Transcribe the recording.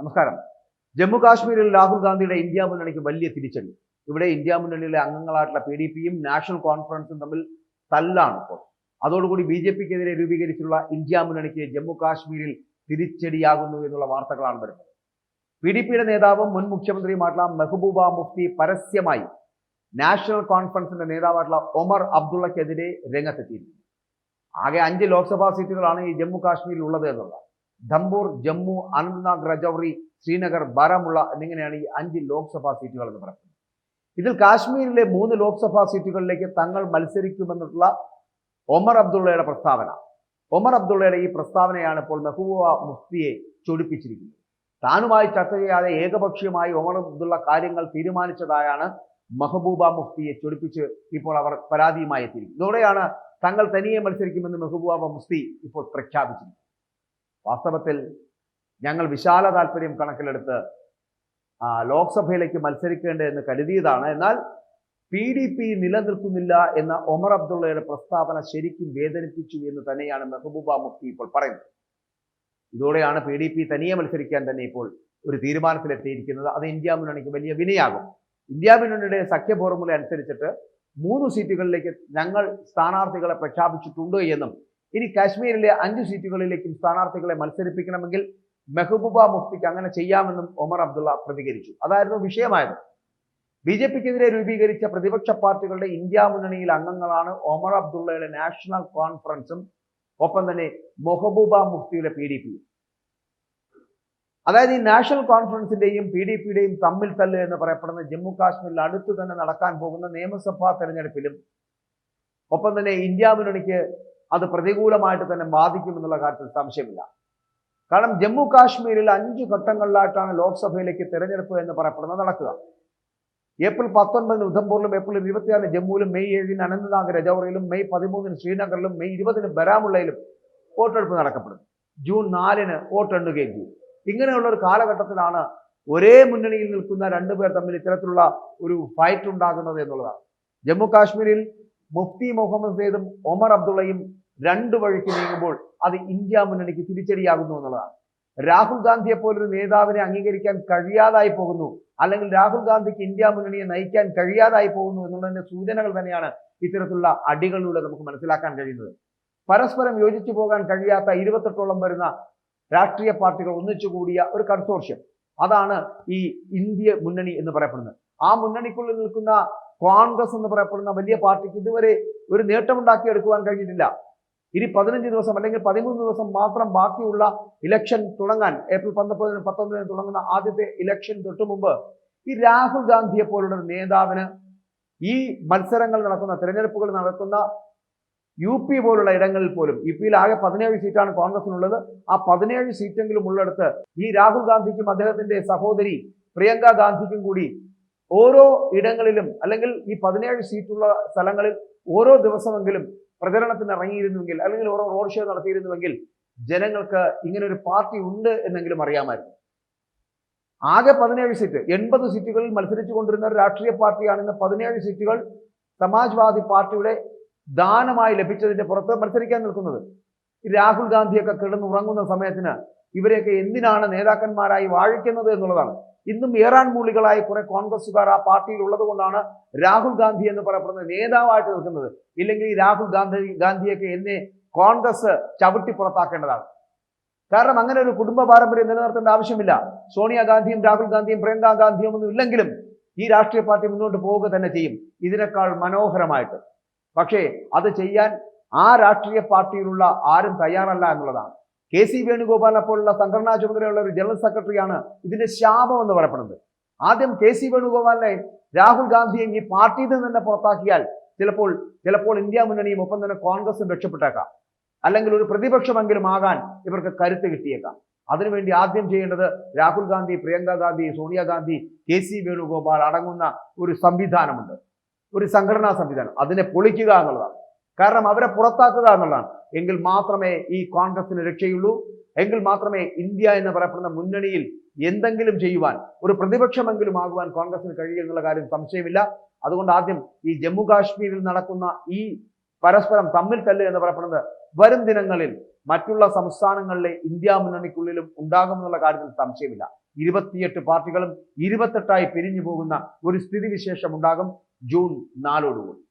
നമസ്കാരം. ജമ്മു കാശ്മീരിൽ രാഹുൽ ഗാന്ധിയുടെ ഇന്ത്യ മുന്നണിക്ക് വലിയ തിരിച്ചടി. ഇവിടെ ഇന്ത്യ മുന്നണിയിലെ അംഗങ്ങളായിട്ടുള്ള പി ഡി പിയും നാഷണൽ കോൺഫറൻസും തമ്മിൽ തല്ലാണ് ഇപ്പോൾ. അതോടുകൂടി ബി ജെ പിക്കെതിരെ രൂപീകരിച്ചിട്ടുള്ള ഇന്ത്യ മുന്നണിക്ക് ജമ്മു കാശ്മീരിൽ തിരിച്ചടിയാകുന്നു എന്നുള്ള വാർത്തകളാണ് വരുന്നത്. പി ഡി പിയുടെ നേതാവും മുൻ മുഖ്യമന്ത്രിയുമായിട്ടുള്ള മെഹബൂബ മുഫ്തി പരസ്യമായി നാഷണൽ കോൺഫറൻസിന്റെ നേതാവായിട്ടുള്ള ഒമർ അബ്ദുള്ളക്കെതിരെ രംഗത്തെത്തിയിരിക്കുന്നു ആകെ അഞ്ച് ലോക്സഭാ സീറ്റുകളാണ് ഈ ജമ്മു കാശ്മീരിൽ ഉള്ളത് എന്നുള്ളത് ധംപൂർ ജമ്മു അനന്ത്നാഗ് രജൌറി ശ്രീനഗർ ബാരാമുള്ള എന്നിങ്ങനെയാണ് ഈ അഞ്ച് ലോക്സഭാ സീറ്റുകൾ എന്ന് പറയുന്നത്. ഇതിൽ കാശ്മീരിലെ മൂന്ന് ലോക്സഭാ സീറ്റുകളിലേക്ക് തങ്ങൾ മത്സരിക്കുമെന്നുള്ള ഒമർ അബ്ദുള്ളയുടെ പ്രസ്താവന. ഒമർ അബ്ദുള്ളയുടെ ഈ പ്രസ്താവനയാണ് ഇപ്പോൾ മെഹബൂബ മുഫ്തിയെ ചൊടിപ്പിച്ചിരിക്കുന്നത്. താനുമായി ചർച്ച ചെയ്യാതെ ഏകപക്ഷീയമായി ഒമർ അബ്ദുള്ള കാര്യങ്ങൾ തീരുമാനിച്ചതായാണ് മെഹബൂബ മുഫ്തിയെ ചൊടിപ്പിച്ച് ഇപ്പോൾ അവർ പരാതിയുമായി എത്തിയിരിക്കുന്നത്. ഇതോടെയാണ് തങ്ങൾ തനിയെ മത്സരിക്കുമെന്ന് മെഹബൂബ മുഫ്തി ഇപ്പോൾ പ്രഖ്യാപിച്ചിരിക്കുന്നത്. വാസ്തവത്തിൽ ഞങ്ങൾ വിശാല താല്പര്യം കണക്കിലെടുത്ത് ലോക്സഭയിലേക്ക് എന്ന് കരുതിയതാണ്. എന്നാൽ പി ഡി പി നിലനിൽക്കുന്നില്ല എന്ന ഒമർ അബ്ദുള്ളയുടെ പ്രസ്താവന ശരിക്കും വേദനിപ്പിച്ചു എന്ന് തന്നെയാണ് മെഹബൂബ മുഫ്തി ഇപ്പോൾ പറയുന്നത്. ഇതോടെയാണ് പി ഡി പി തനിയെ മത്സരിക്കാൻ തന്നെ ഇപ്പോൾ ഒരു തീരുമാനത്തിലെത്തിയിരിക്കുന്നത്. അത് ഇന്ത്യ മുന്നണിക്ക് വലിയ വിനയാകും. ഇന്ത്യ മുന്നണിയുടെ സഖ്യ ഫോർമുല അനുസരിച്ചിട്ട് മൂന്ന് സീറ്റുകളിലേക്ക് ഞങ്ങൾ സ്ഥാനാർത്ഥികളെ പ്രഖ്യാപിച്ചിട്ടുണ്ട് എന്നും ഇനി കാശ്മീരിലെ അഞ്ച് സീറ്റുകളിലേക്കും സ്ഥാനാർത്ഥികളെ മത്സരിപ്പിക്കണമെങ്കിൽ മെഹബൂബ മുഫ്തിക്ക് അങ്ങനെ ചെയ്യാമെന്നും ഒമർ അബ്ദുള്ള പ്രതികരിച്ചു. അതായിരുന്നു വിഷയമായത്. ബി ജെ പിക്കെതിരെ രൂപീകരിച്ച പ്രതിപക്ഷ പാർട്ടികളുടെ ഇന്ത്യ മുന്നണിയിൽ അംഗങ്ങളാണ് ഒമർ അബ്ദുള്ളയുടെ നാഷണൽ കോൺഫറൻസും ഒപ്പം തന്നെ മെഹബൂബ മുഫ്തിയുടെ പി ഡി പിയും അതായത് ഈ നാഷണൽ കോൺഫറൻസിന്റെയും പി ഡി പിയുടെയും തമ്മിൽ തല്ല് എന്ന് പറയപ്പെടുന്ന ജമ്മു കാശ്മീരിൽ അടുത്തു തന്നെ നടക്കാൻ പോകുന്ന നിയമസഭാ തെരഞ്ഞെടുപ്പിലും ഒപ്പം തന്നെ ഇന്ത്യ മുന്നണിക്ക് അത് പ്രതികൂലമായിട്ട് തന്നെ ബാധിക്കുമെന്നുള്ള കാര്യത്തിൽ സംശയമില്ല. കാരണം ജമ്മു കാശ്മീരിൽ അഞ്ച് ഘട്ടങ്ങളിലായിട്ടാണ് ലോക്സഭയിലേക്ക് തിരഞ്ഞെടുപ്പ് എന്ന് പറയപ്പെടുന്നത്. നടക്കുക. ഏപ്രിൽ പത്തൊൻപതിന് ഉധംപൂരിലും ഏപ്രിൽ ഇരുപത്തിയാറിന് ജമ്മുവിലും മെയ് ഏഴിന് അനന്തനാഗ് രജൌറിയിലും മെയ് പതിമൂന്നിന് ശ്രീനഗറിലും മെയ് ഇരുപതിന് ബരാമുള്ളയിലും വോട്ടെടുപ്പ് നടക്കപ്പെടും. ജൂൺ നാലിന് വോട്ടെണ്ണുകയും ചെയ്യും. ഇങ്ങനെയുള്ള ഒരു കാലഘട്ടത്തിലാണ് ഒരേ മുന്നണിയിൽ നിൽക്കുന്ന രണ്ടുപേർ തമ്മിൽ ഇത്തരത്തിലുള്ള ഒരു ഫൈറ്റ് ഉണ്ടാകുന്നത് എന്നുള്ളതാണ്. ജമ്മു കാശ്മീരിൽ മുഫ്തി മുഹമ്മദ് സെയ്ദും ഒമർ അബ്ദുള്ളയും രണ്ട് വഴിക്ക് നീങ്ങുമ്പോൾ അത് ഇന്ത്യ മുന്നണിക്ക് തിരിച്ചടിയാകുന്നു എന്നുള്ളതാണ്. രാഹുൽ ഗാന്ധിയെ പോലൊരു നേതാവിനെ അംഗീകരിക്കാൻ കഴിയാതായി പോകുന്നു. അല്ലെങ്കിൽ രാഹുൽ ഗാന്ധിക്ക് ഇന്ത്യ മുന്നണിയെ നയിക്കാൻ കഴിയാതായി പോകുന്നു എന്നുള്ളതിന്റെ സൂചനകൾ തന്നെയാണ് ഇത്തരത്തിലുള്ള അടികളിലൂടെ നമുക്ക് മനസ്സിലാക്കാൻ കഴിയുന്നത്. പരസ്പരം യോജിച്ചു പോകാൻ കഴിയാത്ത ഇരുപത്തെട്ടോളം വരുന്ന രാഷ്ട്രീയ പാർട്ടികൾ ഒന്നിച്ചുകൂടിയ ഒരു കൺസോർഷ്യം. അതാണ് ഈ ഇന്ത്യ മുന്നണി എന്ന് പറയപ്പെടുന്നത്. ആ മുന്നണിക്കുള്ളിൽ നിൽക്കുന്ന കോൺഗ്രസ് എന്ന് പറയപ്പെടുന്ന വലിയ പാർട്ടിക്ക് ഇതുവരെ ഒരു നേട്ടമുണ്ടാക്കിയെടുക്കുവാൻ കഴിഞ്ഞിട്ടില്ല. ഇനി പതിനഞ്ച് ദിവസം അല്ലെങ്കിൽ പതിമൂന്ന് ദിവസം മാത്രം ബാക്കിയുള്ള ഇലക്ഷൻ തുടങ്ങാൻ ഏപ്രിൽ പത്തൊമ്പതിന് പത്തൊമ്പതിന് തുടങ്ങുന്ന ആദ്യത്തെ ഇലക്ഷൻ തൊട്ടു മുമ്പ് ഈ രാഹുൽ ഗാന്ധിയെ പോലുള്ള നേതാവിന് ഈ മത്സരങ്ങൾ നടക്കുന്ന തിരഞ്ഞെടുപ്പുകൾ നടക്കുന്ന യു പി പോലുള്ള ഇടങ്ങളിൽ പോലും യു പിയിൽ ആകെ പതിനേഴ് സീറ്റാണ് കോൺഗ്രസിനുള്ളത്. ആ പതിനേഴ് സീറ്റെങ്കിലും ഉള്ളിടത്ത് ഈ രാഹുൽ ഗാന്ധിക്കും അദ്ദേഹത്തിന്റെ സഹോദരി പ്രിയങ്ക ഗാന്ധിക്കും കൂടി ഓരോ ഇടങ്ങളിലും അല്ലെങ്കിൽ ഈ പതിനേഴ് സീറ്റുള്ള സ്ഥലങ്ങളിൽ ഓരോ ദിവസമെങ്കിലും പ്രചരണത്തിന് ഇറങ്ങിയിരുന്നുവെങ്കിൽ അല്ലെങ്കിൽ ഓരോ റോഡ് ഷോ നടത്തിയിരുന്നുവെങ്കിൽ ജനങ്ങൾക്ക് ഇങ്ങനെ ഒരു പാർട്ടി ഉണ്ട് എന്നെങ്കിലും അറിയാമായിരുന്നു. ആകെ പതിനേഴ് സീറ്റ് എൺപത് സീറ്റുകളിൽ മത്സരിച്ചു കൊണ്ടിരുന്ന ഒരു രാഷ്ട്രീയ പാർട്ടിയാണ് ഇന്ന് പതിനേഴ് സീറ്റുകൾ സമാജ്വാദി പാർട്ടിയുടെ ദാനമായി ലഭിച്ചതിന്റെ പുറത്ത് മത്സരിക്കാൻ നിൽക്കുന്നത്. രാഹുൽ ഗാന്ധിയൊക്കെ കിടന്നുറങ്ങുന്ന സമയത്തിന് ഇവരെയൊക്കെ എന്തിനാണ് നേതാക്കന്മാരായി വാഴിക്കുന്നത് എന്നുള്ളതാണ്. ഇന്നും ഏറാൻ മൂളികളായ കുറെ കോൺഗ്രസ്സുകാർ ആ പാർട്ടിയിൽ ഉള്ളത് കൊണ്ടാണ് രാഹുൽ ഗാന്ധി എന്ന് പറയപ്പെടുന്ന നേതാവായിട്ട് നിൽക്കുന്നത്. ഇല്ലെങ്കിൽ ഈ രാഹുൽ ഗാന്ധി ഗാന്ധിയൊക്കെ എന്നെ കോൺഗ്രസ് ചവിട്ടി പുറത്താക്കേണ്ടതാണ്. കാരണം അങ്ങനെ ഒരു കുടുംബ പാരമ്പര്യം നിലനിർത്തേണ്ട ആവശ്യമില്ല. സോണിയാഗാന്ധിയും രാഹുൽ ഗാന്ധിയും പ്രിയങ്ക ഗാന്ധിയും ഒന്നും ഇല്ലെങ്കിലും ഈ രാഷ്ട്രീയ പാർട്ടി മുന്നോട്ട് പോവുക തന്നെ ചെയ്യും. ഇതിനേക്കാൾ മനോഹരമായിട്ട്. പക്ഷേ അത് ചെയ്യാൻ ആ രാഷ്ട്രീയ പാർട്ടിയിലുള്ള ആരും തയ്യാറല്ല എന്നുള്ളതാണ്. കെ സി വേണുഗോപാലിനെ പോലുള്ള സംഘടനാ ചുമതലയുള്ള ഒരു ജനറൽ സെക്രട്ടറിയാണ് ഇതിന്റെ ശാപം എന്ന് പറയപ്പെടുന്നത്. ആദ്യം കെ സി വേണുഗോപാലിനെ രാഹുൽ ഗാന്ധിയെ ഈ പാർട്ടിയിൽ നിന്ന് തന്നെ പുറത്താക്കിയാൽ ചിലപ്പോൾ ചിലപ്പോൾ ഇന്ത്യ മുന്നണിയും ഒപ്പം തന്നെ കോൺഗ്രസും രക്ഷപ്പെട്ടേക്കാം. അല്ലെങ്കിൽ ഒരു പ്രതിപക്ഷമെങ്കിലും ആകാൻ ഇവർക്ക് കരുത്ത് കിട്ടിയേക്കാം. അതിനുവേണ്ടി ആദ്യം ചെയ്യേണ്ടത് രാഹുൽ ഗാന്ധി പ്രിയങ്ക ഗാന്ധി സോണിയാഗാന്ധി കെ സി വേണുഗോപാൽ അടങ്ങുന്ന ഒരു സംവിധാനമുണ്ട്. ഒരു സംഘടനാ സംവിധാനം. അതിനെ പൊളിക്കുക എന്നുള്ളതാണ്. കാരണം അവരെ പുറത്താക്കുക എന്നുള്ളതാണ്. എങ്കിൽ മാത്രമേ ഈ കോൺഗ്രസിന് രക്ഷയുള്ളൂ. എങ്കിൽ മാത്രമേ ഇന്ത്യ എന്ന് പറയപ്പെടുന്ന മുന്നണിയിൽ എന്തെങ്കിലും ചെയ്യുവാൻ ഒരു പ്രതിപക്ഷമെങ്കിലും ആകുവാൻ കോൺഗ്രസിന് കഴിയുമെന്നുള്ള കാര്യം സംശയമില്ല. അതുകൊണ്ട് ആദ്യം ഈ ജമ്മു കാശ്മീരിൽ നടക്കുന്ന ഈ പരസ്പരം തമ്മിൽ തല്ല് എന്ന് പറയപ്പെടുന്നത് വരും ദിനങ്ങളിൽ മറ്റുള്ള സംസ്ഥാനങ്ങളിലെ ഇന്ത്യ മുന്നണിക്കുള്ളിലും ഉണ്ടാകുമെന്നുള്ള കാര്യത്തിൽ സംശയമില്ല. ഇരുപത്തിയെട്ട് പാർട്ടികളും ഇരുപത്തെട്ടായി പിരിഞ്ഞു പോകുന്ന ഒരു സ്ഥിതിവിശേഷം ഉണ്ടാകും ജൂൺ നാലോടുകൂടി.